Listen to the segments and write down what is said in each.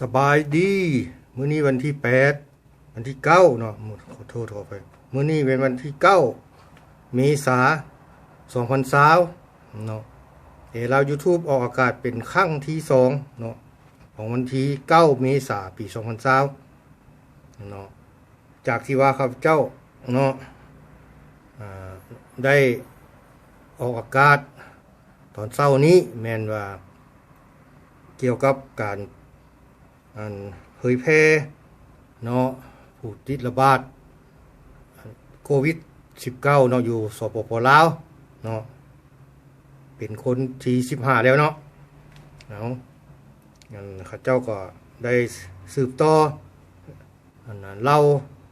สบายดี มื้อนี้วันที่แปดวันที่เก้าเนาะขอโทษขอไป มื้อนี้เป็นวันที่เก้าเมษาสองพันสาวเนาะเอเรา YouTube ออกอากาศเป็นครั้งที่สองเนาะของวันที่เก้าเมษาปีสองพันสาวเนาะจากที่ว่าข้าพเจ้าเนาะได้ออกอากาศตอนเช้านี้แมนว่าเกี่ยวกับการ อันเผยแพร่เนาะผู้ติดระบาดโควิด 19 เนาะอยู่สปปลาวเนาะเป็นคนที่15 แล้วเนาะเนาะงั้นข้าเจ้าก็ได้สืบต่ออันนั้นเล่า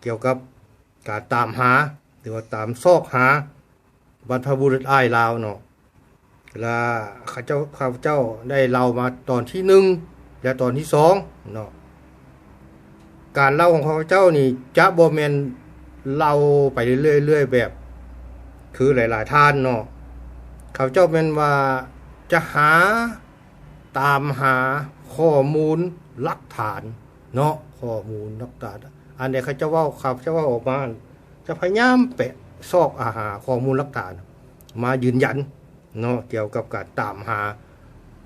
เกี่ยวกับการตามหา หรือว่าตามซอกหาบรรพบุรุษอ้ายลาวเนาะและข้าเจ้าข้าเจ้าได้เล่ามาตอนที่หนึ่ง และตอนที่สองเนาะการเล่าของข้าพเจ้านี่จะบ่แมนเล่าไปเรื่อยๆแบบ คือหลาย ๆท่านเนาะข้าพเจ้าเป็นว่าจะหาตามหาข้อมูลหลักฐานเนาะข้อมูลหลักฐาน อันใดข้าเจ้าว่าข้าพเจ้าว่าออกมาจะพยายามแปะซอกอาหาข้อมูลหลักฐาน มายืนยันเนาะเกี่ยวกับการตามหา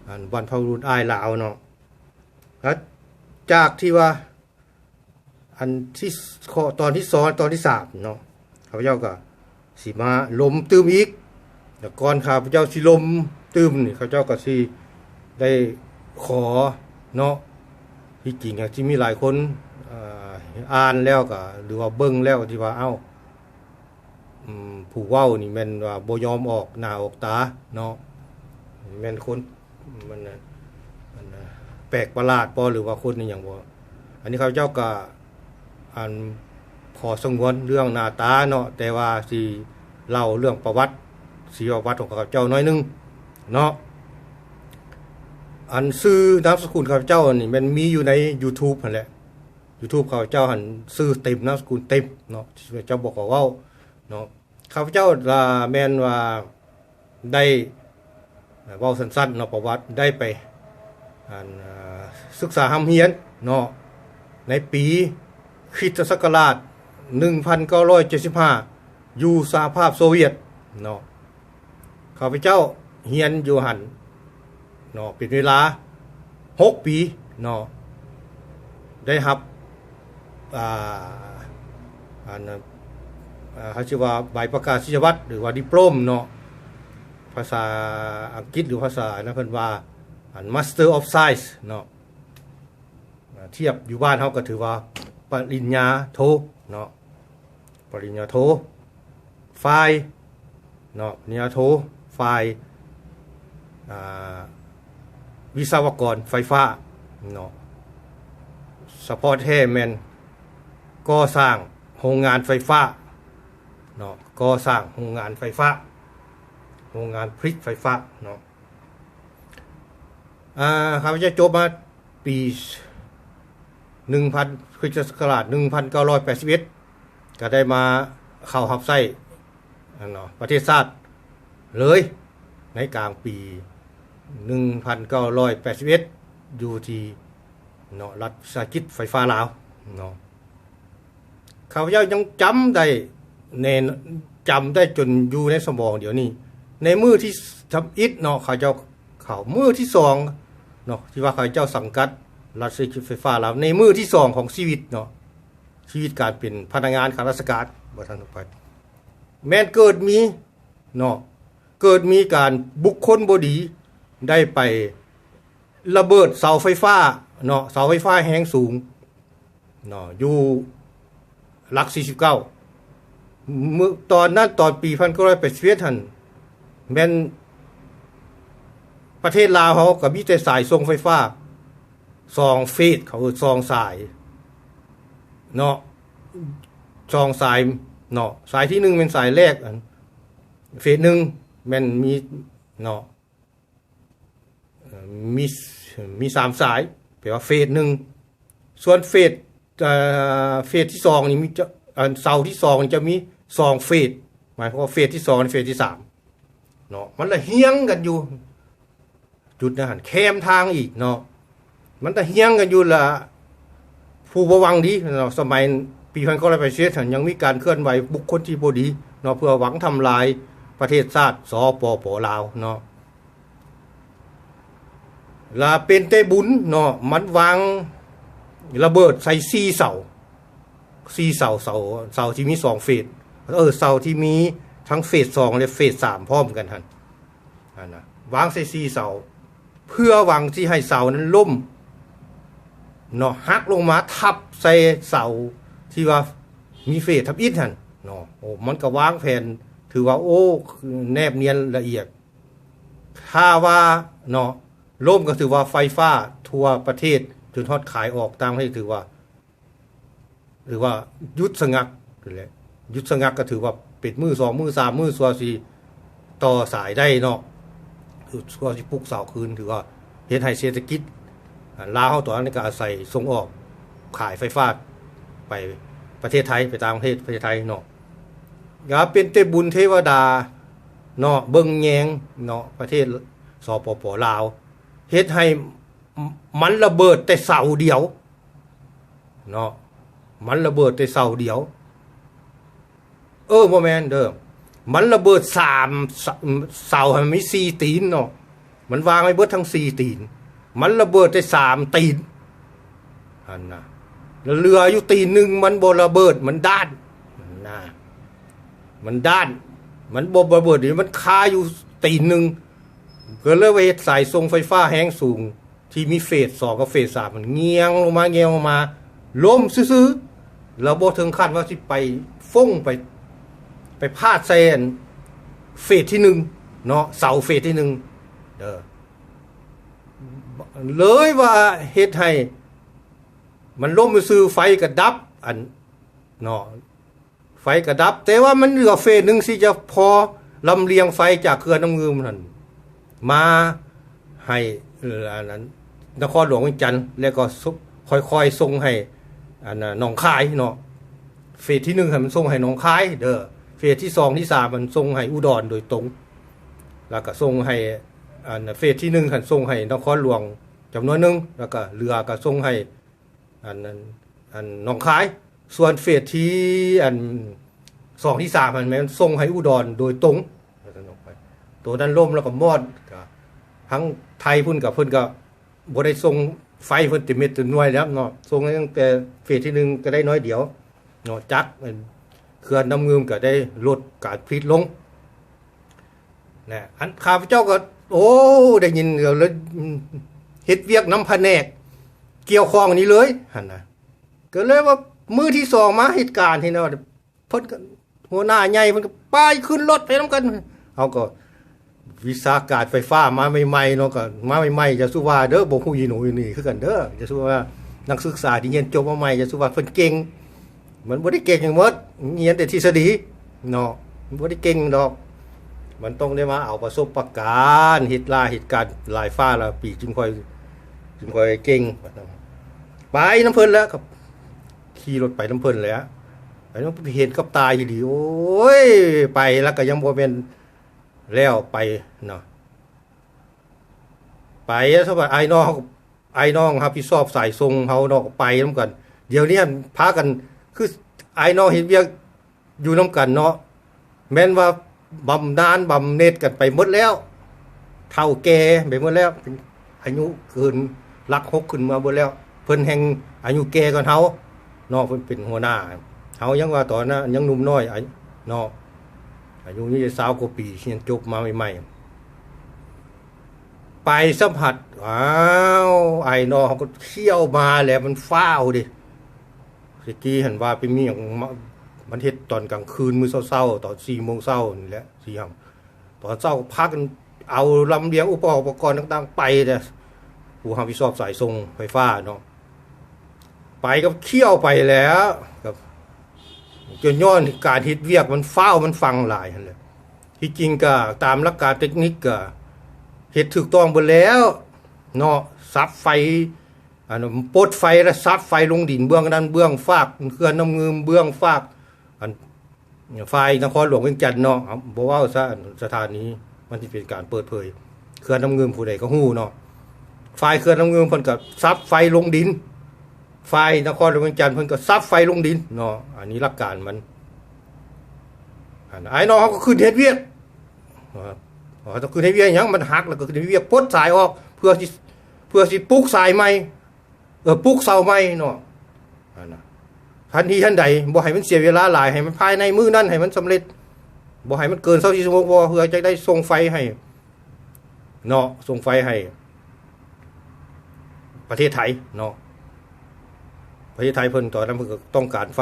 อันบรรพบุรุษอ้ายลาวเนาะ แล้วจากที่ว่า อันที่ข้อตอนที่สองตอนที่สามเนาะข้าพเจ้าก็สิมาลมตื้มอีกแล้วก่อนข้าพเจ้าสิลมตื้มนี่ข้าพเจ้าก็สิได้ขอเนาะที่จริงอะที่มีหลายคนอ่านแล้วก็หรือว่าเบิ่งแล้วที่ว่าเอ้าผู้เว้านี่แม่นว่าบ่ยอมออกหน้าออกตาเนาะแม่นคนมันนะ แปลกประหลาดบ่หรือว่าคนนี่หยังบ่อันนี้ข้าเจ้าก็อันขอสงวนเรื่องหน้าตาเนาะแต่ว่าสิเล่าเรื่องประวัติชีประวัติของข้าเจ้าน้อยนึงเนาะอันชื่อนามสกุลข้าเจ้านี่มันมีอยู่ใน YouTube นั่นแหละ YouTube ข้าเจ้าหันชื่อเต็มนามสกุลเต็มเนาะข้าพเจ้าบอกว่าเว้าเนาะข้าพเจ้าลาแม่นว่าได้เว้าสั้นๆเนาะประวัติได้ไป ศึกษาหำเฮียนเนาะในปีคริสตศักราช 1975 อยู่สหภาพโซเวียตเนาะข้าพเจ้าเฮียนอยู่หันเนาะเป็นเวลา 6 ปีเนาะได้รับอ่าอันอ่าเขาชื่อว่าใบประกาศนียบัตรหรือว่าดิโปมเนาะภาษาอังกฤษหรือภาษานะเพิ่นว่า อัน Master of Science เนาะเทียบอยู่บ้านเฮาก็ถือว่าปริญญาโทเนาะปริญญาโทฝ่ายเนาะปริญญาโทฝ่ายวิศวกรไฟฟ้าเนาะสปอร์ตแท้แมนก่อสร้างโรงงานไฟฟ้าเนาะก่อสร้างโรงงานไฟฟ้า โรงงานผลิตไฟฟ้าเนาะ อ่าข้าพเจ้าจบมาปี1,000คริสตศักราช1981ก็ได้มาเข้ารับไส้เนาะประเทศชาติเลยในกลางปี 1981 อยู่ที่เนาะรัฐสากิจไฟฟ้าลาวเนาะข้าพเจ้ายังจำได้แน่นจำได้จนอยู่ในสมองเดี๋ยวนี้ ในมือที่ทำอิฐเนาะข้าเจ้าเขามือที่สอง เนาะที่ว่าข้าเจ้าสังกัดรัฐไฟฟ้าลาวในมือที่สองของชีวิตเนาะชีวิตการเป็นพนักงานข้าราชการบ่ทันไป แม้นเกิดมีเนาะเกิดมีการบุคคลบดีได้ไประเบิดเสาไฟฟ้าเนาะเสาไฟฟ้าแรงสูงเนาะอยู่หลัก 49เมื่อตอนนั้นตอนปี1981ท่านแม่น ประเทศลาวเขาก็มีแต่สายส่งไฟฟ้าซองเฟสเขาเอิ้นซองสายเนาะซองสายเนาะสายที่หนึ่งเป็นสายแรกอันเฟสหนึ่งม่นมีเนาะมีมีสามสายแปลว่าเฟสหนึ่งส่วนเฟสเอ่อเฟสที่สองนี่มีจะเสาที่สองจะมีสองเฟสหมายความว่าเฟสที่สองเฟสที่สามเนาะมันละเฮียงกันอยู่ จุดนั้นแคมทางอีกเนาะมันตะเฮียงกันอยู่ละผู้บหวังดีเนาะสมัยปีพันเก้าร้อยแปดสิบยังมีการเคลื่อนไหวบุคคลที่บดีเนาะเพื่อหวังทำลายประเทศชาติสปปลาวเนาะลาเป็นเตบุญเนาะมันวางระเบิดใส่ซีเสาซีเสาเสาเสาที่มีสองเฟสเออเสาที่มีทั้งเฟสสองและเฟสสามพร้อมกันทันอันนะวางใส่ซีเสา เพื่อหวังที่ให้เสานั้นล่มเนาะหักลงมาทับใส่เสาที่ว่ามีเฟสทับอิฐหันเนาะโอ้มันก็วางแผนถือว่าโอ้แนบเนียนละเอียด ถ้าว่าเนาะล่มก็ถือว่าไฟฟ้าทั่วประเทศจนทอดขายออกตามให้ถือว่า หรือว่ายุดสงักนั่นแหละยุดสงักก็ถือว่าปิดมือสองมือสามมือสัวสีต่อสายได้เนาะ คือสัวสิปลุกเสาคืนถือว่าเฮ็ดให้เศรษฐกิจลาวเฮาตัวนั้นก็อาศัยส่งออกขายไฟฟ้าไปประเทศไทยไปต่างประเทศประเทศไทยเนาะก็เป็นเตบุญเทวดาเนาะเบิ่งแยงเนาะประเทศสปปลาวเฮ็ดให้มันระเบิดแต่เสาเดียวเนาะมันระเบิดแต่เสาเดียว เออโมแมนเด้อ มันระเบิดสามเสาให้มันมีสี่ตีนเนาะมันวางไว้เบิดทั้งสี่ตีน มันระเบิดได้สามตีนอันนะแล้วเรืออยู่ตีนหนึ่งมันบระเบิดมันด้านนะมันด้าน มันบระเบิดนี่มันคาอยู่ตีนหนึ่งก็เลยว่าเฮ็ดสายทรงไฟฟ้าแห้งสูง ที่มีเฟสสองกับเฟสสามมันเงียงลงมาเงียงลงมาล้มซื้อๆเราบ่ถึงขั้นว่าสิไปฟ้งไป ไปพาดเซนเฟสที่หนึ่งเนาะเสาเฟสที่หนึ่งเด้อเลยว่าเฮ็ดให้ มันล้มซื้อไฟกระดับ อันเนาะไฟกระดับ แต่ว่ามันเหลือเฟสหนึ่งสิจะพอลำเลียงไฟจากเขื่อนน้ำเงืมนั่นมาให้อันนั้นนครหลวงวียงจันทร์แล้วก็ค่อยๆส่งให้อันน่ะหนองคายเนาะเฟสที่หนึ่งให้มันส่งให้หนองคาย เด้อ เฟสที่สองที่สามมันส่งให้อุดรโดยตรง แล้วก็ส่งให้อันเฟสที่หนึ่งหันส่งให้นครหลวงจำนวนหนึ่งแล้วก็เรือก็ส่งให้อันนั้นอันหนองคาย ส่วนเฟสที่อันสองที่สามมันม่นส่งให้อุดรโดยตรงตัวนั้นล่มแล้วก็มอดก็ทั้งไทยพุ่นกับเพิ่นก็บ่ได้ส่งไฟเพิ่นติเม็ดติหน่วยแล้วเนาะส่งตั้งแต่เฟสที่หนึ่งก็ได้น้อยเดียวเนาะจักมัน เคลื่อนน้ำเงิมก็ได้ลดการผลิตลงนะอันข้าพเจ้าก็ โอ้ได้ยินเดี๋ยวแล้วเฮ็ดเวียกน้ำพะแนก เกี่ยวข้องนี้เลยหันนะก็เลยว่ามือที่สองมาเหตุการณ์ที่เนาะเพิ่นก็หัวหน้าใหญ่เพิ่นก็ไปขึ้นรถไปนํกันเฮาก็วิสาการไฟฟ้ามาใหม่ๆเนาะก็มาใหม่ๆจะสู้ว่าเด้อบ่ฮู้อีหนูอีนี่คือกันเด้อจะสู้ว่านักศึกษาที่เรียนจบมาใหม่จะสู้ว่าเพิ่นเก่ง มันบ่ได้เก่งอย่างมดเรียนแต่ทฤษฎีเนาะมันบ่ได้เก่งดอก มันต้องได้มาเอาประสบประการณ์เฮ็ดลาเหตุการณ์หลายฟ้าลาปีจึงค่อยจึงค่อยเก่งไปน้ำเพิ่นแล้วครับขี่รถไปน้ำเพิ่นแล้วไปน้ำเห็นกับตาอยู่ดีโอ้ยไปแล้วก็ยังบ่เป็นแล้วไปเนาะไปแล้วสบายไอ้น้องไอ้น้องครับพี่ชอบสายทรงเขาเนาะก็ไปน้ำกัน เดี๋ยวนี้พากัน คือไอ้น้องเห็นเวียกอยู่น้ำกันเนาะแม้นว่าบำนานบำเน็ตกันไปหมดแล้ว เท่าแก่ไปหมดแล้วเป็นอายุเกินหลักหกขึ้นมาหมดแล้ว เพิ่นแห่งอายุแก่กันเฮาเนาะเพิ่นเป็นหัวหน้าเฮายังว่าตอนนั้นยังหนุ่มน้อยไอ้เนาะอายุนี่สาวกว่าปีเรียนจบมาใหม่ๆไปสัมผัสอ้าวไอ้นอเขาก็เที่ยวมาแหล้วมันฟ้าวดิ สิกี้เห็นว่าเป็นมีอย่างมันเฮ็ดตอนกลางคืนมื้อเช้าๆตอนสี่โมงเช้านี่แหละสี่ยาตอนเช้าพักกันเอาลำเลียงอุปกรณ์ต่างๆ ไปเนี่ยผู้รับผิดชอบสายส่งไฟฟ้าเนาะไปกับเขี้ยวไปแล้วกับจนย้อนการเฮ็ดเวียกมันฟ้าวมันฟังหลายหั่นแหละที่จริงก็ตามหลักการเทคนิคก็เฮ็ดถูกต้องเบิดแล้วเนาะซับไฟ อันปดไฟแล้วซับไฟลงดินเบื้องนั้นเบื้องฟากเคลื่อนน้ำเงิมเบื้องฟากอันไฟนครหลวงเวียงจันทน์เนาะเอาบ่าซะสถานีมันสิเป็นการเปิดเผยเคลื่อนน้ำเงิมผู้ใดก็ฮู้เนาะฝ่ายเขื่อนน้ำเงินเพิ่นก็ซับไฟลงดินฝ่ายนครหลวงเวียงจันทน์เพิ่นก็ซับไฟลงดินเนาะอันนี้หลักการมันอันไอ้น้องเขาก็ขึ้นเฮ็ดเวียกอ๋อต้องขึ้นเฮ็ดเวียกหยังมันหักแล้วก็ขึ้นเฮ็ดเวียกปดสายออกเพื่อสิเพื่อสิปลุกสายใหม่ เออปลุกเสาใหม่เนาะอันน่ะทันทีทันใดบ่ให้มันเสียเวลาหลายให้มันภายในมื้อนั้นให้มันสำเร็จบ่ให้มันเกิน24ชั่วโมงบ่เพื่อจะได้ส่งไฟให้เนาะส่งไฟให้ ประเทศไทยเนาะประเทศไทยเพิ่นตอนนั้นเพิ่นก็ต้องการไฟ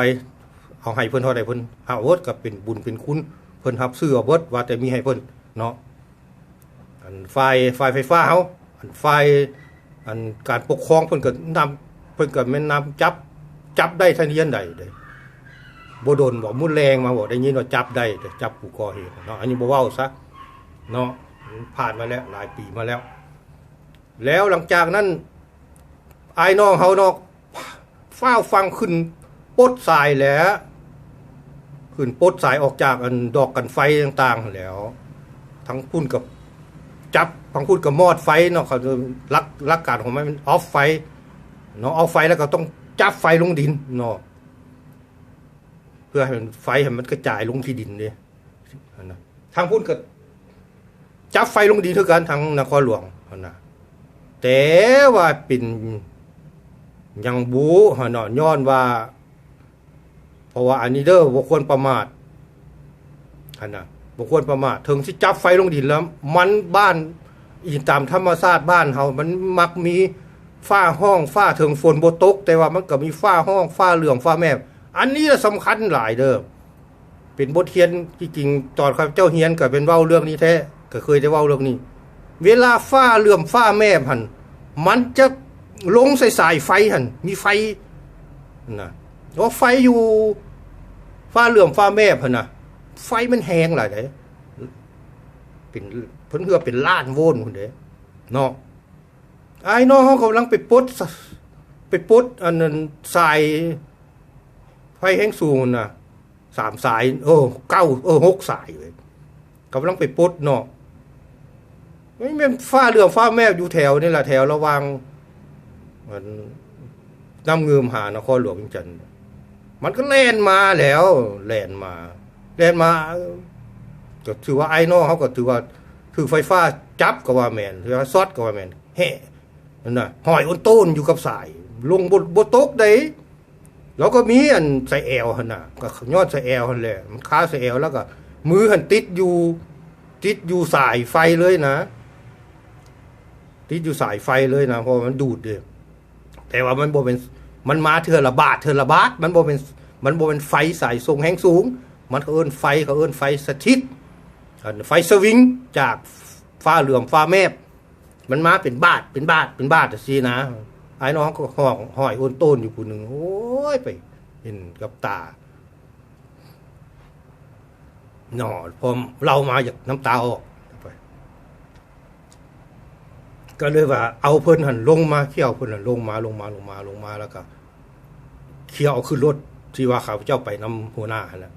เอาให้เพิ่นเท่าใดเพิ่นหาเวิร์ดก็เป็นบุญเป็นคุณเพิ่นรับซื้อเอาเบิดว่าแต่มีให้เพิ่นเนาะอันไฟไฟไฟฟ้าเฮาอันไฟ อันการปกครองเพิ่นก็นำเพิ่นก็แม่นนำจับจับได้ทันทีทันใดเด้บ่โดนบ่มุนแรงมาบ่ได้ยินว่าจับได้แต่จับผู้ก่อเหตุเนาะอันนี้บ่เว้าซะเนาะผ่านมาแล้วหลายปีมาแล้ว แล้วหลังจากนั้นไอ้น้องเฮาเนอกฟ้าฟังขึ้นปดสายแล้ว ขึ้นปดสายออกจากอันดอกกันไฟต่างๆแล้ว ทั้งพุ่นกับจับ ทั้งพุ่นกับมอดไฟเนาะเขาลักลักการของมันออฟไฟเนาะออฟไฟแล้วก็ต้องจับไฟลงดินเนาะเพื่อให้มันไฟให้มันกระจายลงที่ดินเนี่ยนะทางพุ่นก็จับไฟลงดินเท่ากันทางนครหลวงนั่นะแต่ว่าเป็นยังบูหนอย้อนว่า เพราะว่าอันนี้เด้อบ่ควรประมาทนะบ่ควรประมาทถึงสิจับไฟลงดินแล้ว มันบ้าน อีตามธรรมชาติบ้านเฮามันมักมีฝ้าห้องฝ้าถึงฝนบ่ตก แต่ว่ามันก็มีฝ้าห้องฝ้าเหลืองฝ้าแมบอันนี้สำคัญหลายเด้อเป็นบทเรียนจริงๆตอนข้าพเจ้าเฮียนก็เป็นเว้าเรื่องนี้แท้ก็เคยได้เว้าเรื่องนี้ เวลาฟ้าเหลื่อมฟ้าแม่พันมันจะลงใส่สายไฟหันมีไฟนะว่าไฟอยู่ฟ้าเหลื่อมฟ้าแม่พันนะไฟมันแหงหลายเด้เป็น เพิ่นเฮือเป็นล้านโวลต์พุ่นเด้เนาะไอ้น้องเขากำลังไปปดไปปดอันนั้นสายไฟแห้งสูงน่ะสามสายเออเก้าเออหกสายเลยกำลังไปปดเนาะไม่เป็นฟ้าเรือฟ้าแม่อยู่แถวนี่แหละแถวระวังมันน้ำเงืมหานครหลวงเวียงจันทน์มันก็แล่นมาแล้วแล่นมาแล่นมาก็ถือว่าไอ้นอเขาก็ถือว่า ถือไฟฟ้าจับก็ว่าแมนถือว่าซอดก็ว่าแมนเฮ้นั่นน่ะหอยอ้นต้นอยู่กับสาย ลงบนบนโต๊ะได้แล้วก็มีอันใส่แอลหันน่ะก็ยอดใส่แอลหันแหละมันค้าใส่แอลแล้วก็ มือหันติดอยู่ ติดอยู่สายไฟเลยนะ ติดอยู่สายไฟเลยนะ เพราะมันดูดเด้แต่ว่ามันบ่เป็นมันมาเทือละบาทเทือละบาทมันบ่เป็นมันบ่เป็นไฟสายส่งแห้งสูง มันเอิ้นไฟเขาเอิ้นไฟสถิต ไฟสวิงจากฟ้าเหลื่อมฟ้าแมบ มันมาเป็นบาทเป็นบาทเป็นบาทจังซี่นะ ไอ้น้องก็ห้องห้อยโอนต้นอยู่ผู้หนึงโอ้ยไปเห็นกับตาหนอพอเรามาจากน้ำตาออกไปก็เลยว่า เอาเพิ่นหันลงมาเขี่ยวเพิ่นหันลงมาลงมาลงมาลงมาแล้วก็เขี่ยวเอาขึ้นรถที่ว่าข้าพเจ้าไปนำหัวหน้าหั่นแหละ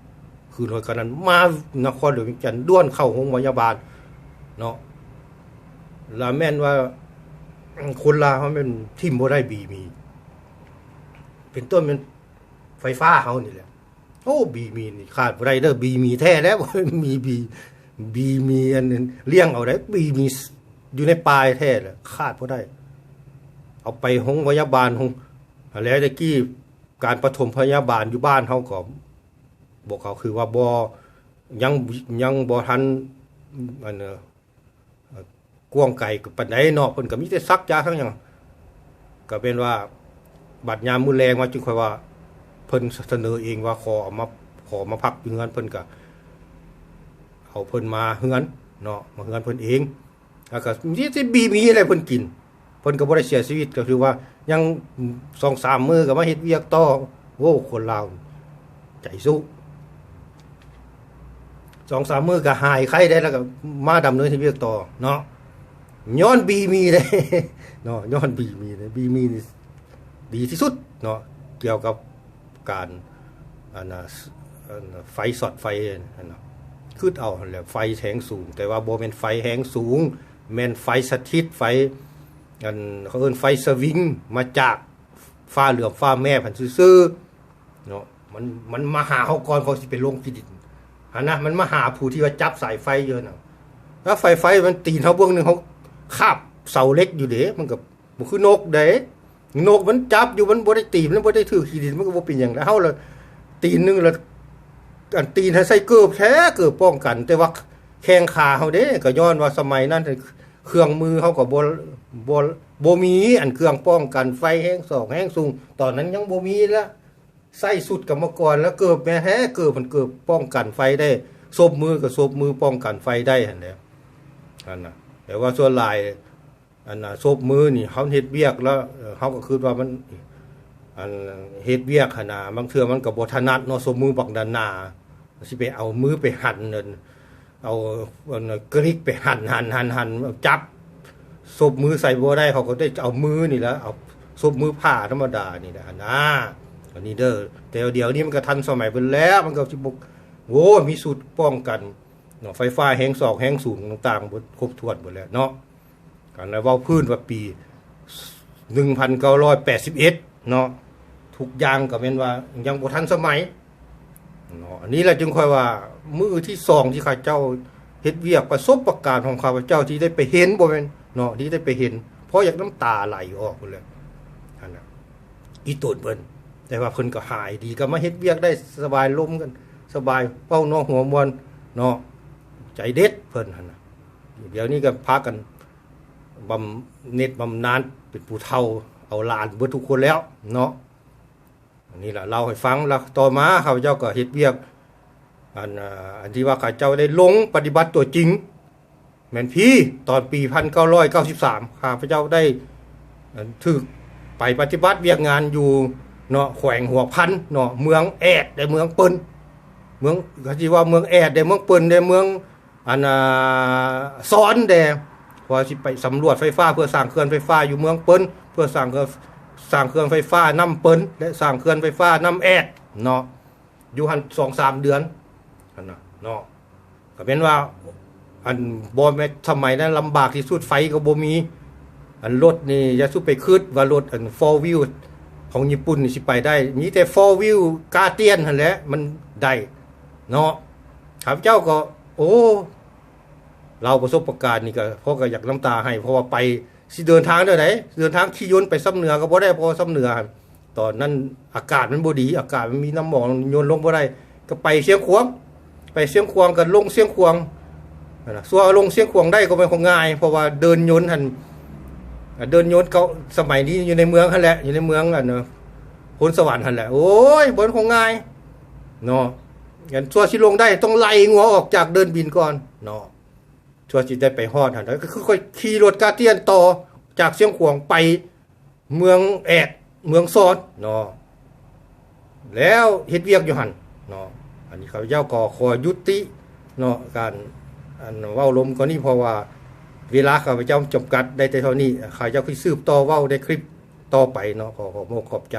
คือรถคันนั้น มานครหลวงจันทน์ด้วนเข้าโรงพยาบาล เนาะล้วแม่นว่าคนลาวมันเป็นทิมบได้บีมี เป็นต้นเป็นไฟฟ้าเฮานี่แหละโอ้บีมีนี่ขาดบ่ได้เด้อบีมีแท้แล้วมีบีบีมีอันนึงเลี้ยงเอาได้บีมีอยู่ในปลายแท้แหละขาดบ่ได้ เอาไปโรงพยาบาลโรงแล้วตะกี้การปฐมพยาบาลอยู่บ้านเฮาก็ บอกเขาคือว่าบ่ยังยังบ่ทันอันเน่ะกวงไก่ปานใดเนาะเพิ่นก็มีแต่ซักยาทั้งหยังก็เป็นว่าบัดยามมื้อแรงมาจึงค่อยว่าเพิ่นเสนอเองว่าขอเอามาขอมาพักอยู่เฮือนเพิ่นก็เอาเพิ่นมาเฮือนเนาะมาเฮือนเพิ่นเองแล้วก็มีที่บีมีอะไรเพิ่นกินเพิ่นก็บ่ได้เสียชีวิตก็คือว่ายัง2-3มื้อก็มาเฮ็ดเวียกต่อโว้คนลาวใจสู้ 2-3มื้อก็หายไข้ได้แล้วก็มาดำเนินชีวิตต่อเนาะย้อนบีมีเลยเนาะย้อนบีมีเลยบีมีนี่ดีที่สุดเนาะเกี่ยวกับการอันน่ะไฟสอดไฟอันน่ะคือเอาแหละไฟแสงสูง แต่ว่าโบ่แม่นไฟแหงสูงแม่นไฟสถิตไฟอันเขาเอิ้นไฟสวิงมาจากฟ้าเหลืองฟ้าแม่พันซื่อเนาะมันมันมาหาเขาก่อนเขาสิไปลงที่ดิน หันนะมันมาหาผู้ที่ว่าจับสายไฟเยอะนะแล้วไฟไฟมันตีนเขาเบื้องหนึ่งเขาคาบเสาเล็กอยู่เด้มันก็บ่คือนกเด้นกมันจับอยู่มันบ่ได้ตีมันบ่ได้ถือขีดินมันก็บ่เป็นหยังแล้วเฮาละตีนหนึงละอันตีนให้ใส่เกือบแท้เกือบป้องกัน แต่ว่าแข้งขาเฮาเด้ก็ย้อนว่าสมัยนั้นเครื่องมือเขาก็บ่บ่บ่มีอันเครื่องป้องกันไฟแห้งสองแห้งสูงตอนนั้นยังบ่มีละ ใส่สุดกรรมกรแล้วเกิบแม่แท้เกิบมันเกิบป้องกันไฟได้ซบมือก็ซบมือป้องกันไฟได้เหั่นแหละอันน่ะแต่ว่าส่วนลายอันน่ะซบมือนี่เขาเฮ็ดเวียกแล้วเขาก็คิดว่ามันอันเฮ็ดเวียกหั่นน่ะบางเทื่อมันก็บ่ถนัดเนาะซบมือบักด้านหนาสิไปเอามือไปหั่นนั่นเอาอันกริกไปหั่นหั่นหั่นหั่นจับซบมือใส่บัวได้เขาก็ได้เอามือนี่แหล้วเอาซบมือผ้าธรรมดานี่นะนะ อันนี้เด้อแต่เดี๋ยวนี้มันก็ทันสมัยไปแล้วมันก็สิบกโอ้มีสูตรป้องกันเนาะไฟฟ้าแห้งศอกแห้งสูงต่างๆหมดครบถ้วนหมดแล้วเนาะกันแล้วเว้าพื้นว่าปี 1981เนาะทุกอย่างก็เป็นว่ายังบ่ทันสมัยเนาะอันนี้แหละจึงค่อยว่ามือที่สองที่ข้าเจ้าเฮ็ดเวียกประสบประการของข้าพเจ้าที่ได้ไปเห็นบ่แม่นเนาะที่ได้ไปเห็น เพราะอยากน้ำตาไหลออกพุ่นเลยอันน่ะอีตูดเพิ่น แต่ว่าเพิ่นก็หายดีก็มาเฮ็ดเวียกได้สบายลมกัน สบายเป้านาะหัวมวนเนาะใจเด็ดเพิ่นหั่นน่ะเดี๋ยวนี้ก็พากันบำเน็ดบำนาญเป็นผู้เฒ่าเอาหลานเบิดทุกคนแล้วเนาะอันนี้แหละเล่าให้ฟังแล้วต่อมาข้าพเจ้าก็เฮ็ดเวียกอันอันที่ว่าข้าเจ้าได้ลงปฏิบัติตัวจริง แม่นพี่ตอนปี 1993ข้าพเจ้าได้ถึกไปปฏิบัติเวียกงานอยู่ เนาะแขวงหัวพันเนาะเมืองแอดได้เมืองปิ้นเมืองก็ที่ว่าเมืองแอดได้เมืองปิ้นได้เมืองอันน่ะซ้อนแดพอสิไปสำรวจไฟฟ้าเพื่อสร้างเขื่อนไฟฟ้าอยู่เมืองปิ้นเพื่อสร้างเขื่อนสร้างเครื่องไฟฟ้าน้ำปิ้นและสร้างเครื่องไฟฟ้าน้ำแอดเนาะอยู่หันสองสามเดือนอันน่ะเนาะก็เป็นว่าอันบอแม่สมัยนั้นลำบากที่สุดไฟก็บ่มี อันรถนี่อย่าสุไปคืดว่ารถอัน four wheel ของญี่ปุ่นนี่สิไปได้ มีแต่ four wheel กาเตียนหั่นแหละมันได้เนาะข้าพเจ้าก็ โอ้ เราประสบประการนี่ก็เพราะก็อยากน้ำตาให้ เพราะว่าไปสิเดินทางเด้อไหนเดินทางขี่ยนต์ไปซ้ำเหนือก็บ่ได้เพอซ้ำเหนือตอนนั้นอากาศมันบ่ดี อากาศมันมีน้ำหมอกยนลงบ่ได้ก็ไปเสียงขวางไปเสียงขวางก็ลงเสียงขวางนะส่วนลงเสียงขวางได้ก็ไม่คงง่าย เพราะว่าเดินยนต์หั่น เดินยนต์เขาสมัยนี้อยู่ในเมืองหันแหละ อยู่ในเมืองอันเนาะพลสวรรค์หันแหละ โอ้ยบ่คงง่ายเนาะงั้นส่วนสิลงได้ต้องไล่งัวออกจากเดินบินก่อนเนาะชัวร์จิได้ไปฮอดหันแล้วก็คือค่อยขี่รถกาเตียนต่อจากเชียงขวางไปเมืองแอดเมืองซอดเนาะแล้วเฮ็ดเวียกอยู่หันเนาะอันนี้เขาเจ้าก็ขอยุติเนาะการอันเว้าลมก็นี่เพราะว่า เวลาข้าพเจ้าจำกัดได้แต่เท่านี้ข้าพเจ้าคือสืบต่อเว้าได้คลิปต่อไปเนาะขอขอบขอบใจ